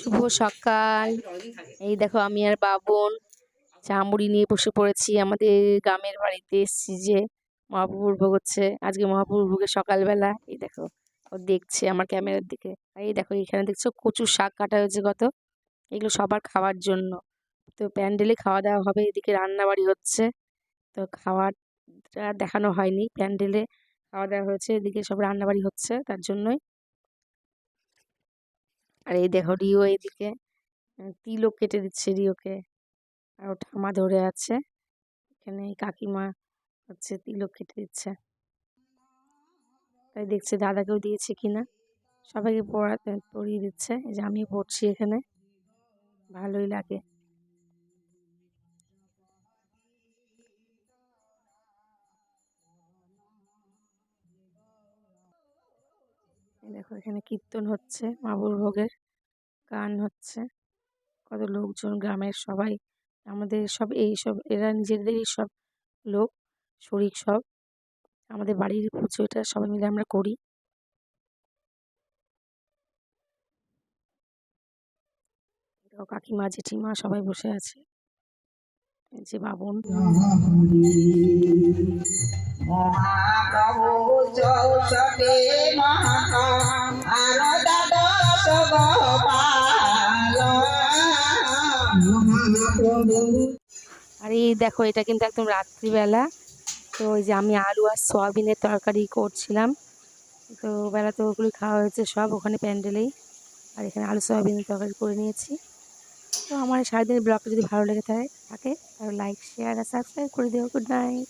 শুভ সকাল। এই দেখো, আমি আর বাবন চামড়ি নিয়ে বসে পড়েছি। আমাদের গ্রামের বাড়িতে এসেছি যে মহাপ্রভুর ভোগ হচ্ছে। আজকে মহাপ্রভুর ভোগের সকালবেলা, এই দেখো, ও দেখছে আমার ক্যামেরার দিকে। এই দেখো, এখানে দেখছ কচু শাক কাটা হয়েছে কত? এগুলো সবার খাওয়ার জন্য। তো প্যান্ডেলে খাওয়া দাওয়া হবে, এদিকে রান্না বাড়ি হচ্ছে। তো খাওয়ারটা দেখানো হয়নি, প্যান্ডেলে খাওয়া দাওয়া হয়েছে, এদিকে সব রান্না বাড়ি হচ্ছে, তার জন্যই আর এই দেখো রিও এদিকে তিলক কেটে দিচ্ছে রিওকে। আর ও ঠামা ধরে আছে। এখানে এই কাকিমা হচ্ছে তিলক কেটে দিচ্ছে। তাই দেখছে দাদাকেও দিয়েছে কিনা। সবাইকে পড়াতে পড়িয়ে দিচ্ছে। এই যে আমি পড়ছি এখানে। ভালোই লাগে। দেখো এখানে কীর্তন হচ্ছে মাবুর ভোগের। গান হচ্ছে। কত লোকজন, গ্রামের সবাই, আমাদের সব এই সব এরা নিজেদেরই সব লোক, শরিক সব। আমাদের বাড়ির পুজো এটা সবাই মিলে আমরা করি। কাকিমা, জেঠিমা সবাই বসে আছে। যে বাবন। মহাপ্রভু আর দেখো, এটা কিন্তু একদম রাত্রিবেলা। তো ওই যে আমি আলু আর সয়াবিনের তরকারি করছিলাম। তো বেলা তো ওগুলি খাওয়া হয়েছে সব, ওখানে প্যান্ডেলেই। আর এখানে আলু সয়াবিনের তরকারি করে নিয়েছি। তো আমার সারাদিনের ব্লগটা যদি ভালো লেগে থাকে থাকে তাহলে লাইক শেয়ার আর সাবস্ক্রাইব করে দিও। Good night